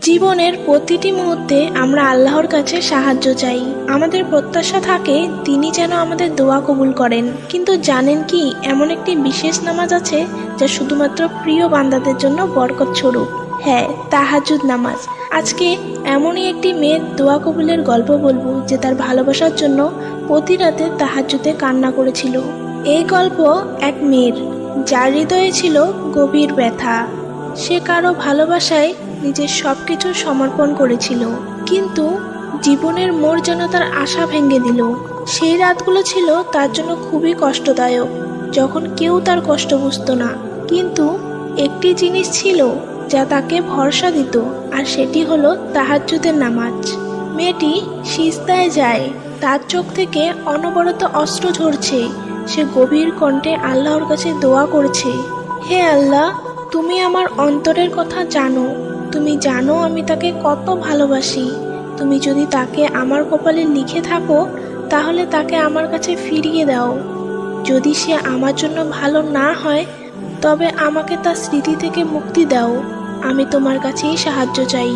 জীবনের প্রতিটি মুহূর্তে আমরা আল্লাহর কাছে সাহায্য চাই। আমাদের প্রত্যাশা থাকে, তিনি যেন আমাদের দোয়া কবুল করেন। কিন্তু জানেন কি, এমন একটি বিশেষ নামাজ আছে, যা শুধুমাত্র প্রিয় বান্দাদের জন্য বরকত স্বরূপ হ্যাঁ তাহাজুদ নামাজ। আজকে এমনই একটি মেয়ের দোয়া কবুলের গল্প বলব, যে তার ভালোবাসার জন্য প্রতি রাতে তাহাজুদে কান্না করেছিল। এই গল্প এক মেয়ের। যার হৃদয়ে ছিল গভীর ব্যথা। সে কারও ভালোবাসায় নিজের সব কিছু সমর্পণ করেছিল। কিন্তু জীবনের মোড় যেন তার আশা ভেঙে দিল। সেই রাতগুলো ছিল তার জন্য খুবই কষ্টদায়ক, যখন কেউ তার কষ্ট বুঝতো না। কিন্তু একটি জিনিস ছিল যা তাকে ভরসা দিত, আর সেটি হলো তাহাজ্জুদের নামাজ। মেয়েটি সিজদায় যায়, তার চোখ থেকে অনবরত অস্ত্র ঝরছে, সে গভীর কণ্ঠে আল্লাহর কাছে দোয়া করছে, হে আল্লাহ, তুমি আমার অন্তরের কথা জানো তুমি জানো আমি তাকে কত ভালোবাসি। তুমি যদি তাকে আমার কপালে লিখে থাকো, তাহলে তাকে আমার কাছে ফিরিয়ে দাও। যদি সে আমার জন্য ভালো না হয়, তবে আমাকে তার স্মৃতি থেকে মুক্তি দাও। আমি তোমার কাছেই সাহায্য চাই।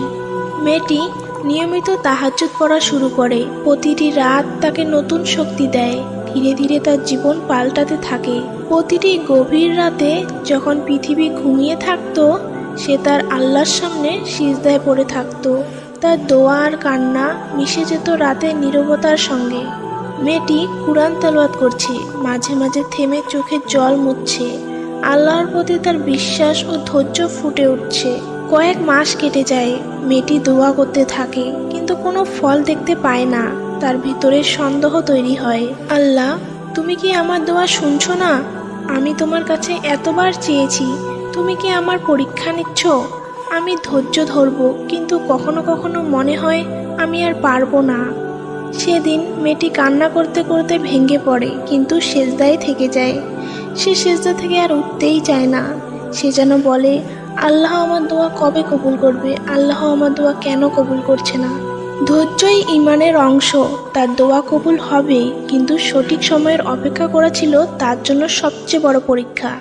মেয়েটি নিয়মিত তাহাজ্জুদ পড়া শুরু করে। প্রতিটি রাত তাকে নতুন শক্তি দেয়। ধীরে ধীরে তার জীবন পাল্টাতে থাকে। প্রতিটি গভীর রাতে যখন পৃথিবী ঘুমিয়ে থাকতো সে তার আল্লাহর সামনে সিজদায় পড়ে থাকতো। তার দোয়া আর কান্না মিশে যেত রাতের নীরবতার সঙ্গে। মেয়েটি কুরআন তেলাওয়াত করছে, মাঝে মাঝে থেমে চোখের জল মুছছে। আল্লাহর প্রতি তার বিশ্বাস ও ধৈর্য ফুটে উঠছে। কয়েক মাস কেটে যায়, মেয়েটি দোয়া করতে থাকে, কিন্তু কোনো ফল দেখতে পায় না। তার ভিতরে সন্দেহ তৈরি হয়, আল্লাহ, তুমি কি আমার দোয়া শুনছো না? আমি তোমার কাছে এতবার চেয়েছি তুমি কি আমার পরীক্ষা নিচ্ছ? আমি ধৈর্য ধরবো, কিন্তু কখনো কখনো মনে হয় আমি আর পারব না। সেদিন মেয়েটি কান্না করতে করতে ভেঙে পড়ে, কিন্তু সেজদায় থেকে যায়। সে সেজদা থেকে আর উঠতেই চায় না। সে যেন বলে, আল্লাহ আমার দোয়া কবে কবুল করবে? আল্লাহ আমার দোয়া কেন কবুল করছে না? ধৈর্যই ইমানের অংশ, তার দোয়া কবুল হবে কিন্তু সঠিক সময়ের অপেক্ষা করা ছিল তার জন্য সবচেয়ে বড় পরীক্ষা।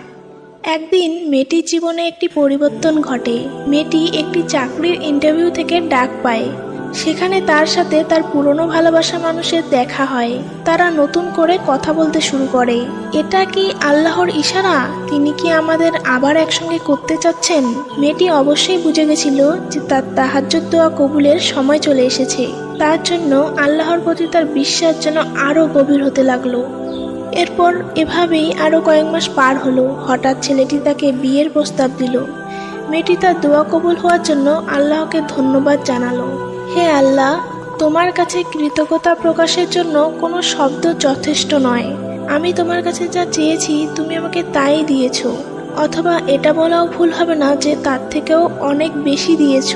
একদিন মেয়েটির জীবনে একটি পরিবর্তন ঘটে। মেয়েটি একটি চাকরির ইন্টারভিউ থেকে ডাক পায়। সেখানে তার সাথে তার পুরনো ভালোবাসা মানুষের দেখা হয়। তারা নতুন করে কথা বলতে শুরু করে। এটা কি আল্লাহর ইশারা? তিনি কি আমাদের আবার একসঙ্গে করতে চাচ্ছেন? মেয়েটি অবশ্যই বুঝে গেছিল যে তার তাহাজ্জুদ দোয়া কবুলের সময় চলে এসেছে। তার জন্য আল্লাহর প্রতি তার বিশ্বাস যেন আরও গভীর হতে লাগল। এরপর এভাবেই আরও কয়েক মাস পার হলো। হঠাৎ ছেলেটি তাকে বিয়ের প্রস্তাব দিল। মেয়েটি তার দোয়া কবুল হওয়ার জন্য আল্লাহকে ধন্যবাদ জানালো। হে আল্লাহ, তোমার কাছে কৃতজ্ঞতা প্রকাশের জন্য কোনো শব্দ যথেষ্ট নয়। আমি তোমার কাছে যা চেয়েছি, তুমি আমাকে তাই দিয়েছ। অথবা এটা বলাও ভুল হবে না যে তার থেকেও অনেক বেশি দিয়েছ।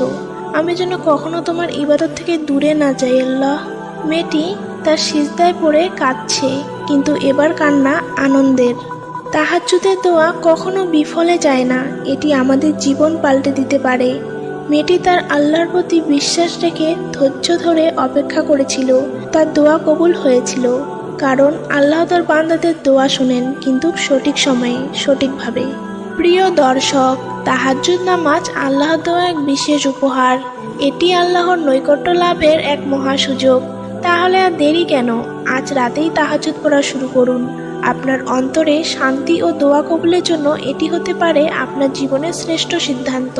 আমি যেন কখনো তোমার ইবাদত থেকে দূরে না যাই, আল্লাহ। মেয়েটি তার সিজদায় পড়ে কাঁদছে। কিন্তু এবার কান্না আনন্দের। তাহাজ্জুদের দোয়া কখনো বিফলে যায় না, এটি আমাদের জীবন পাল্টে দিতে পারে। মেয়েটি তার আল্লাহর প্রতি বিশ্বাস রেখে ধৈর্য ধরে অপেক্ষা করেছিল, তার দোয়া কবুল হয়েছিল। কারণ আল্লাহ তার বান্দাদের দোয়া শুনেন, কিন্তু সঠিক সময়ে, সঠিকভাবে। প্রিয় দর্শক, তাহাজ্জুদ নামাজ আল্লাহ দেওয়া এক বিশেষ উপহার। এটি আল্লাহর নৈকট্য লাভের এক মহা সুযোগ। তাহলে আর দেরি কেন? আজ রাতেই তাহাজুদ পড়া শুরু করুন। আপনার অন্তরে শান্তি ও দোয়া কবুলের জন্য এটি হতে পারে আপনার জীবনের শ্রেষ্ঠ সিদ্ধান্ত।